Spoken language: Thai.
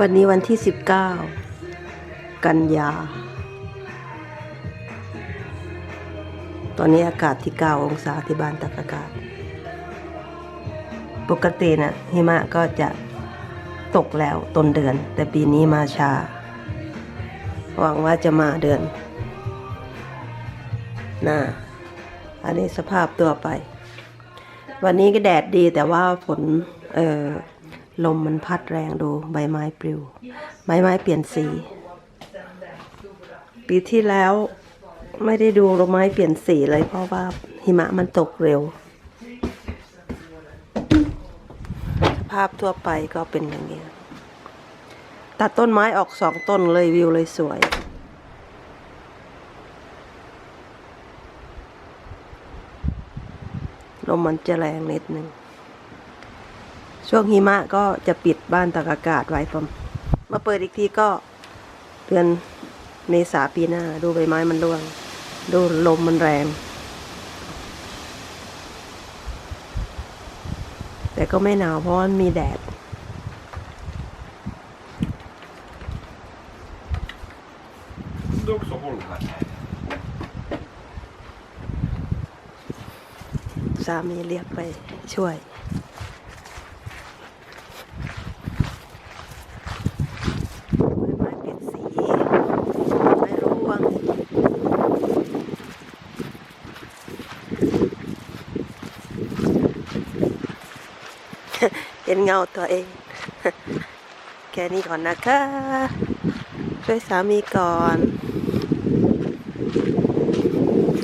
วันนี้วันที่ 19 กันยา ตอนนี้อากาศที่ 9 องศาที่บ้านตักอากาศ ปกตินะ่ะหิมะก็จะตกแล้วต้นเดือน แต่ปีนี้มาช้า หวังว่าจะมาเดือนหน้า อันนี้สภาพตัวไป วันนี้ก็แดดดีแต่ว่าฝน เออ ลมมันพัดแรงดูใบไม้ปลิว ใบไม้เปลี่ยนสี ปีที่แล้วไม่ได้ดูดอกไม้เปลี่ยนสีเลยเพราะว่าหิมะมันตกเร็วสภาพทั่วไปก็เป็นอย่างนี้ ตัดต้นไม้ออกสองต้นเลยวิวเลยสวยลมมันจะแรงนิดนึง ช่วงหิมะก็จะปิดบ้านตากอากาศไว้ผมมาเปิดอีกทีก็เดือนเมษาปีหน้า ดูใบไม้มันร่วง ดูลมมันแรง แต่ก็ไม่หนาวเพราะมันมีแดด สามีเรียกไปช่วย เห็นเงาตัวเองแค่นี้ก่อนนะคะ ช่วยสามีก่อน